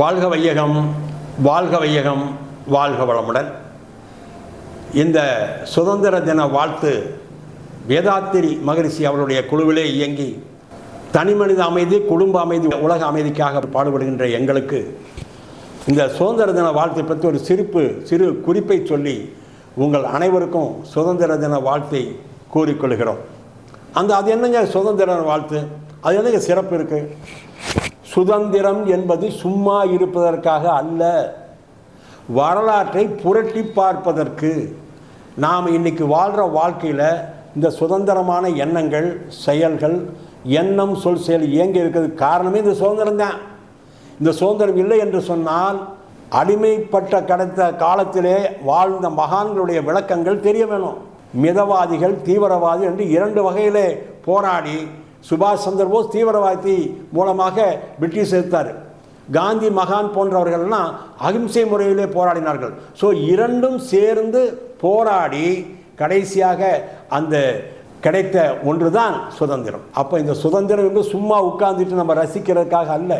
வாழ்க வையகம் வாழ்க வையகம் வாழ்க வளமுடன். இந்த சுதந்திர தின வாழ்த்து வேதாத்திரி மகரிஷி அவருடைய குழுவிலே இயங்கி தனிமனித அமைதி குடும்ப அமைதி உலக அமைதிக்காக பாடுபடுகின்ற எங்களுக்கு இந்த சுதந்திர தின வாழ்த்தை பற்றி ஒரு சிரிப்பு சிறு குறிப்பை சொல்லி உங்கள் அனைவருக்கும் சுதந்திர தின வாழ்த்தை கூறிக்கொள்கிறோம். அந்த அது என்னங்க சுதந்திர வாழ்த்து? அது என்னங்க சிறப்பு இருக்குது சுதந்திரம் என்பது சும்மா இருப்பதற்காக அல்ல. வரலாற்றை புரட்டி பார்ப்பதற்கு நாம் இன்னைக்கு வாழ்கிற வாழ்க்கையில் இந்த சுதந்திரமான எண்ணங்கள் செயல்கள் எண்ணம் சொல் செயல் இயங்கி இருக்கிறது. காரணமே இந்த சுதந்திரம் தான். இந்த சுதந்திரம் இல்லை என்று சொன்னால் அடிமைப்பட்ட கடந்த காலத்திலே வாழ்ந்த மகான்களுடைய விளக்கங்கள் தெரிய வேணும். மிதவாதிகள் தீவிரவாதி என்று இரண்டு வகையிலே போராடி சுபாஷ் சந்திரபோஸ் தீவிரவாதி மூலமாக பிரிட்டிஷ் எதிர்த்தார் காந்தி மகான் போன்றவர்கள்லாம் அகிம்சை முறையிலே போராடினார்கள். ஸோ இரண்டும் சேர்ந்து போராடி கடைசியாக அந்த கிடைத்த ஒன்று தான் சுதந்திரம். அப்போ இந்த சுதந்திரம் என்று சும்மா உட்கார்ந்துட்டு நம்ம ரசிக்கிறதுக்காக அல்ல.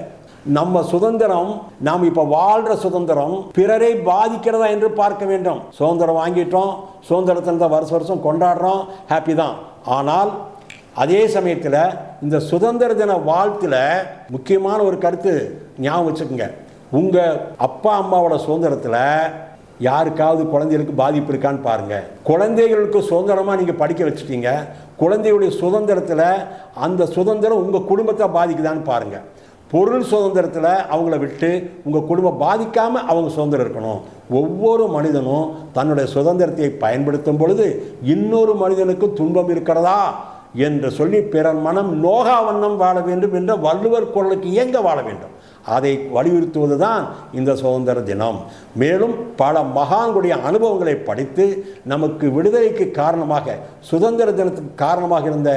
நம்ம சுதந்திரம் நாம் இப்போ வாழ்கிற சுதந்திரம் பிறரை பாதிக்கிறதா என்று பார்க்க வேண்டும். சுதந்திரம் வாங்கிட்டோம் சுதந்திரத்தில் தான் வருஷம் வருஷம் கொண்டாடுறோம் ஹாப்பி தான். ஆனால் அதே சமயத்தில் இந்த சுதந்திர தின வாழ்த்தில் முக்கியமான ஒரு கருத்து ஞாபகம் வச்சுக்கோங்க. உங்கள் அப்பா அம்மாவோட சுதந்திரத்தில் யாருக்காவது குழந்தைகளுக்கு பாதிப்பு இருக்கான்னு பாருங்கள் குழந்தைகளுக்கு சுதந்திரமாக நீங்கள் படிக்க வச்சுட்டீங்க. குழந்தையுடைய சுதந்திரத்தில் அந்த சுதந்திரம் உங்கள் குடும்பத்தை பாதிக்குதான்னு பாருங்கள் பொருள் சுதந்திரத்தில் அவங்கள விட்டு உங்கள் குடும்பம் பாதிக்காமல் அவங்க சுதந்திரம் இருக்கணும். ஒவ்வொரு மனிதனும் தன்னுடைய சுதந்திரத்தை பயன்படுத்தும் பொழுது இன்னொரு மனிதனுக்கு துன்பம் இருக்கிறதா என்று சொல்லி பிறர் மனம் நோகா வண்ணம் வாழ வேண்டும் என்ற வள்ளுவர் குரலுக்கு இயங்க வாழ வேண்டும். அதை வலியுறுத்துவது தான் இந்த சுதந்திர தினம். மேலும் பல மகான்களுடைய அனுபவங்களை படித்து நமக்கு விடுதலைக்கு காரணமாக சுதந்திர தினத்துக்கு காரணமாக இருந்த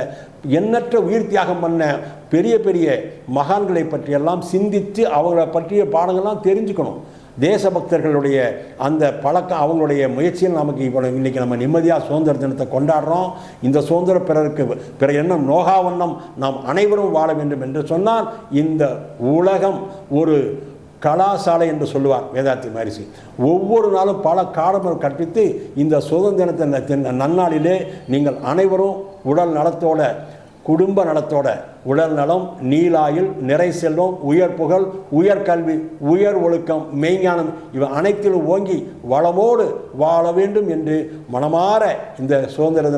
எண்ணற்ற உயிர் தியாகம் பண்ண பெரிய பெரிய மகான்களை பற்றியெல்லாம் சிந்தித்து அவங்கள பற்றிய பாடங்கள்லாம் தெரிஞ்சுக்கணும். தேசபக்தர்களுடைய அந்த பழக்கம் அவங்களுடைய முயற்சியில் நமக்கு இப்போ இன்றைக்கி நம்ம நிம்மதியாக சுதந்திர தினத்தை கொண்டாடுறோம். இந்த சுதந்திர பிறருக்கு பிற எண்ணம் நோகாவண்ணம் நாம் அனைவரும் வாழ வேண்டும் என்று சொன்னால் இந்த உலகம் ஒரு கலாசாலை என்று சொல்லுவார் வேதாத்தி மகரிஷி. ஒவ்வொரு நாளும் பல காலங்கள் கற்பித்து இந்த சுதந்திரத்தின் நன்னாளிலே நீங்கள் அனைவரும் உடல் நலத்தோட குடும்ப நலத்தோட உடல் நலம் நீலாயில் நிறை செல்வம் உயர் புகழ் உயர் கல்வி உயர் ஒழுக்கம் மெய்ஞானம் இவை அனைத்திலும் ஓங்கி வளமோடு வாழ வேண்டும் என்று மனமாற இந்த சுதந்திர